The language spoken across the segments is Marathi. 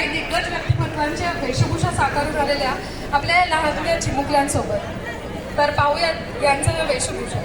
काही दिग्गज व्यक्तिमत्वांच्या वेशभूषा साकारू झालेल्या आपल्या या लहानल्या चिमुकल्यांसोबत. तर पाहूयात यांचं वेशभूषा.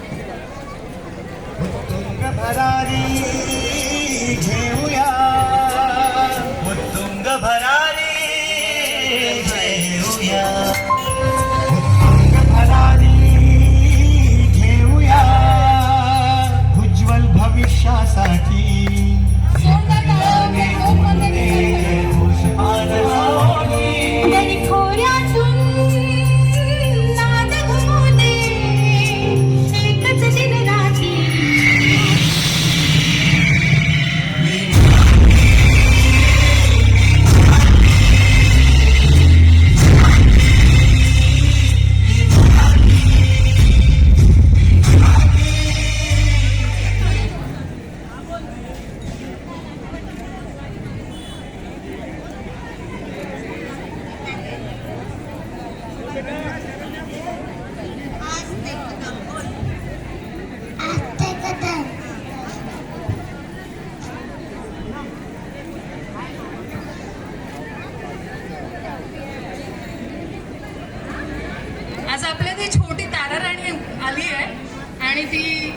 आणि ती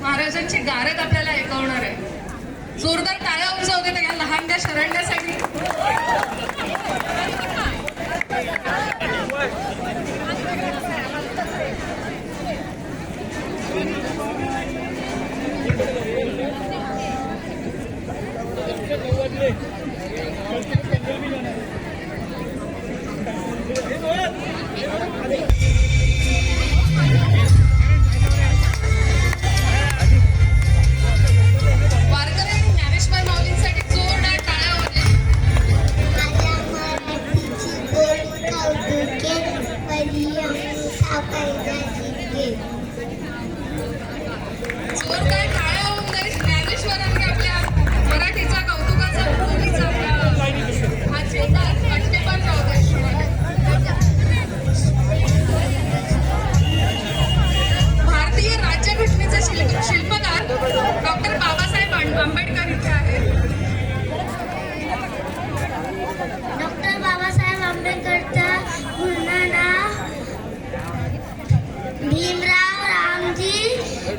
महाराजांची गारद आपल्याला ऐकवणार आहे जोरदार टाळ्या उंचावते त्या लहानग्या शरण्यासाठी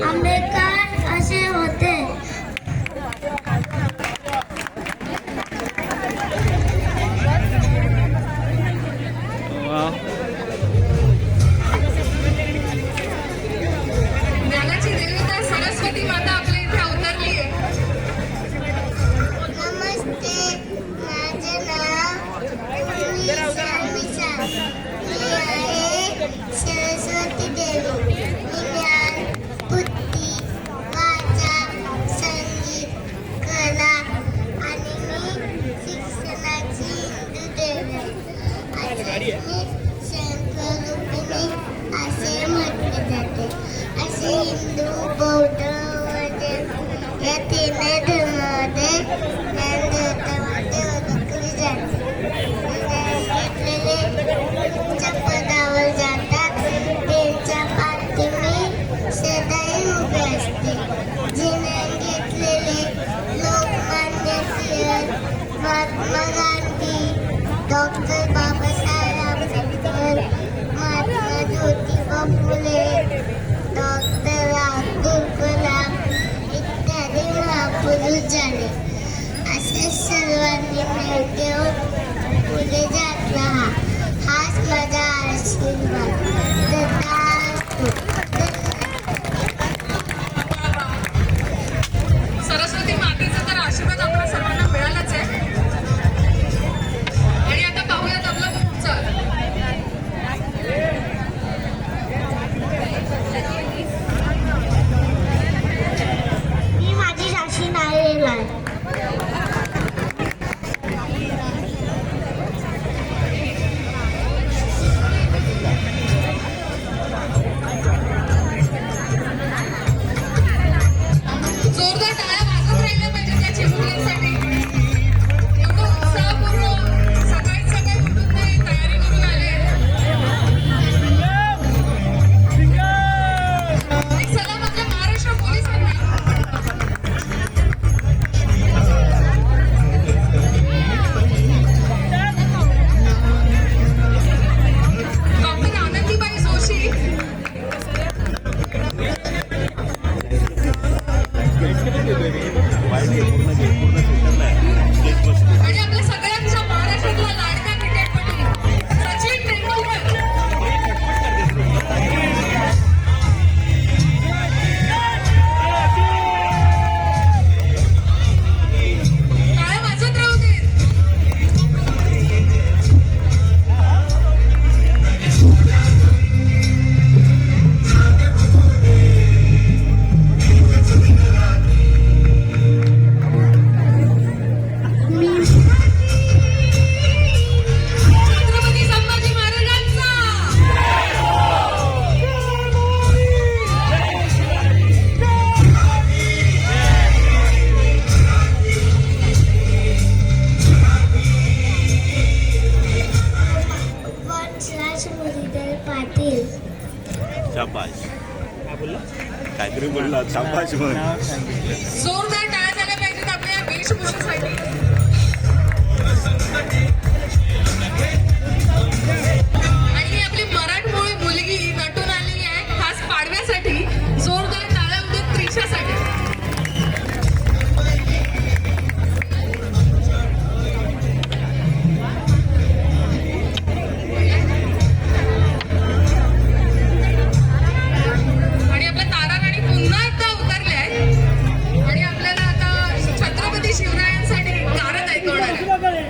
Amén. Thank you. शाबाश काहीतरी बोलला शाबाश जोरदार